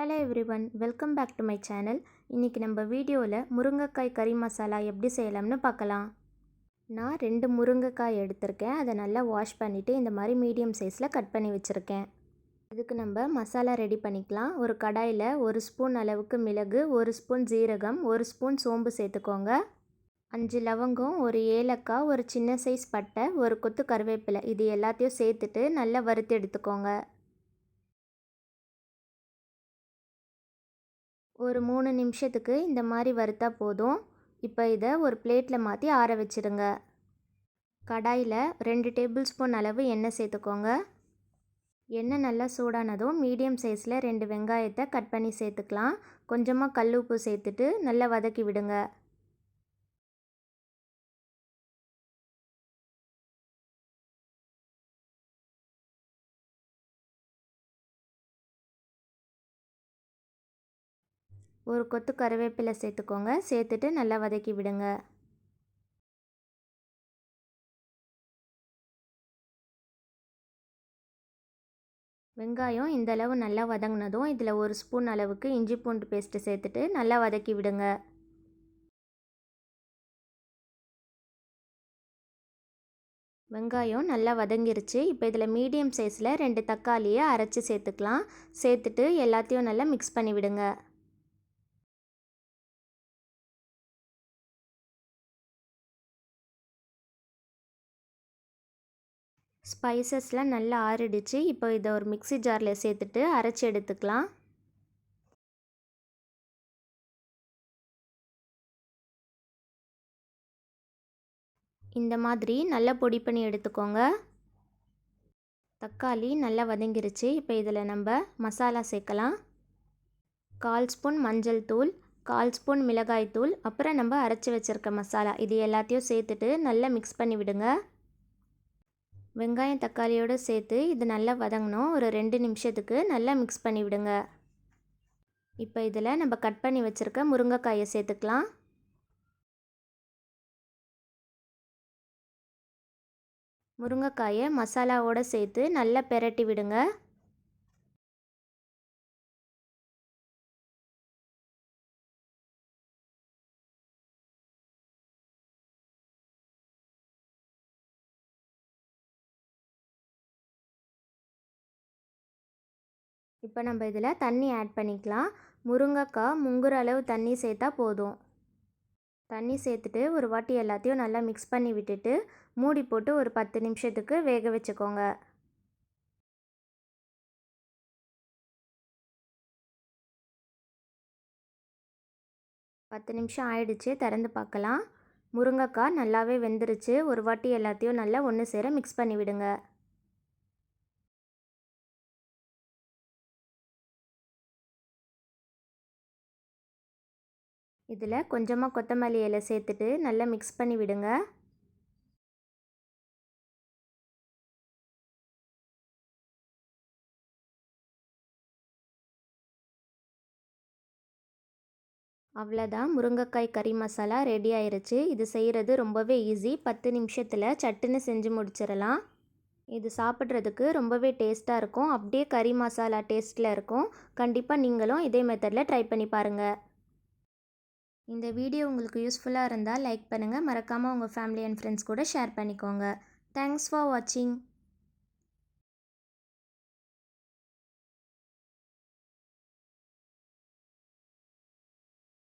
Hello everyone welcome back to my channel. இன்றைக்கி நம்ம வீடியோவில் முருங்கைக்காய் கறி மசாலா எப்படி செய்யலாம்னு பார்க்கலாம். நான் ரெண்டு முருங்கைக்காய் எடுத்திருக்கேன். அதை நல்லா வாஷ் பண்ணிவிட்டு இந்த மாதிரி மீடியம் சைஸில் கட் பண்ணி வச்சுருக்கேன். இதுக்கு நம்ம மசாலா ரெடி பண்ணிக்கலாம். ஒரு கடாயில் ஒரு ஸ்பூன் அளவுக்கு மிளகு ஒரு ஸ்பூன் ஜீரகம் ஒரு ஸ்பூன் சோம்பு சேர்த்துக்கோங்க. அஞ்சு லவங்கம் ஒரு ஏலக்காய் ஒரு சின்ன சைஸ் பட்டை ஒரு கொத்து கருவேப்பிலை இது எல்லாத்தையும் சேர்த்துட்டு நல்லா வறுத்து எடுத்துக்கோங்க. ஒரு மூணு நிமிஷத்துக்கு இந்த மாதிரி வறுத்தா போதும். இப்போ இதை ஒரு பிளேட்டில் மாற்றி ஆற வச்சுருங்க. கடாயில் ரெண்டு டேபிள் ஸ்பூன் அளவு எண்ணெய் சேர்த்துக்கோங்க. எண்ணெய் நல்லா சூடானதும் மீடியம் சைஸில் ரெண்டு வெங்காயத்தை கட் பண்ணி சேர்த்துக்கலாம். கொஞ்சமாக கல் உப்பு சேர்த்துட்டு நல்லா வதக்கி விடுங்க. ஒரு கொத்து கருவேப்பிலை சேர்த்துக்கோங்க. சேர்த்துட்டு நல்லா வதக்கி விடுங்க. வெங்காயம் இந்தளவு நல்லா வதங்கினதும் இதில் ஒரு ஸ்பூன் அளவுக்கு இஞ்சி பூண்டு பேஸ்ட்டு சேர்த்துட்டு நல்லா வதக்கி விடுங்க. வெங்காயம் நல்லா வதங்கிருச்சு. இப்போ இதில் மீடியம் சைஸில் ரெண்டு தக்காளியை அரைச்சி சேர்த்துக்கலாம். சேர்த்துட்டு எல்லாத்தையும் நல்லா மிக்ஸ் பண்ணி விடுங்க. ஸ்பைசஸ்லாம் நல்லா ஆறிடுச்சு. இப்போ இதை ஒரு மிக்சி ஜாரில் சேர்த்துட்டு அரைச்சி எடுத்துக்கலாம். இந்த மாதிரி நல்லா பொடி பண்ணி எடுத்துக்கோங்க. தக்காளி நல்லா வதங்கிருச்சு. இப்போ இதில் நம்ம மசாலா சேர்க்கலாம். கால் ஸ்பூன் மஞ்சள் தூள் கால் ஸ்பூன் மிளகாய் தூள் அப்புறம் நம்ம அரைச்சி வச்சுருக்க மசாலா. இது எல்லாத்தையும் சேர்த்துட்டு நல்லா மிக்ஸ் பண்ணி விடுங்க. வெங்காயம் தக்காளியோடு சேர்த்து இது நல்லா வதங்கணும். ஒரு ரெண்டு நிமிஷத்துக்கு நல்லா மிக்ஸ் பண்ணி விடுங்க. இப்போ இதில் நம்ம கட் பண்ணி வச்சுருக்க முருங்கைக்காயை சேர்த்துக்கலாம். முருங்கைக்காயை மசாலாவோடு சேர்த்து நல்லா பெரட்டி விடுங்க. இப்போ நம்ம இதில் தண்ணி ஆட் பண்ணிக்கலாம். முருங்கைக்காய் முங்குற அளவு தண்ணி சேர்த்தா போதும். தண்ணி சேர்த்துட்டு ஒரு வாட்டி எல்லாத்தையும் நல்லா மிக்ஸ் பண்ணி விட்டுட்டு மூடி போட்டு ஒரு பத்து நிமிஷத்துக்கு வேக வச்சுக்கோங்க. பத்து நிமிஷம் ஆயிடுச்சு திறந்து பார்க்கலாம். முருங்கைக்காய் நல்லாவே வெந்துருச்சு. ஒரு வாட்டி எல்லாத்தையும் நல்லா ஒன்று சேர மிக்ஸ் பண்ணி விடுங்க. இதில் கொஞ்சமாக கொத்தமல்லி இலை சேர்த்துட்டு நல்லா மிக்ஸ் பண்ணி விடுங்க. அவ்வளோதான். முருங்கைக்காய் கறி மசாலா ரெடி ஆயிருச்சு. இது செய்கிறது ரொம்பவே ஈஸி பத்து நிமிஷத்தில் சட்டுன்னு செஞ்சு முடிச்சிடலாம். இது சாப்பிட்றதுக்கு ரொம்பவே டேஸ்ட்டாக இருக்கும். அப்படியே கறி மசாலா டேஸ்ட்டில் இருக்கும். கண்டிப்பாக நீங்களும் இதே மெத்தடில் ட்ரை பண்ணி பாருங்கள் இந்த வீடியோ உங்களுக்கு யூஸ்ஃபுல்லாக இருந்தால் லைக் பண்ணுங்கள் மறக்காமல் உங்கள் ஃபேமிலி அண்ட் ஃப்ரெண்ட்ஸ் கூட ஷேர் பண்ணிக்கோங்க. தேங்க்ஸ் ஃபார் வாட்சிங்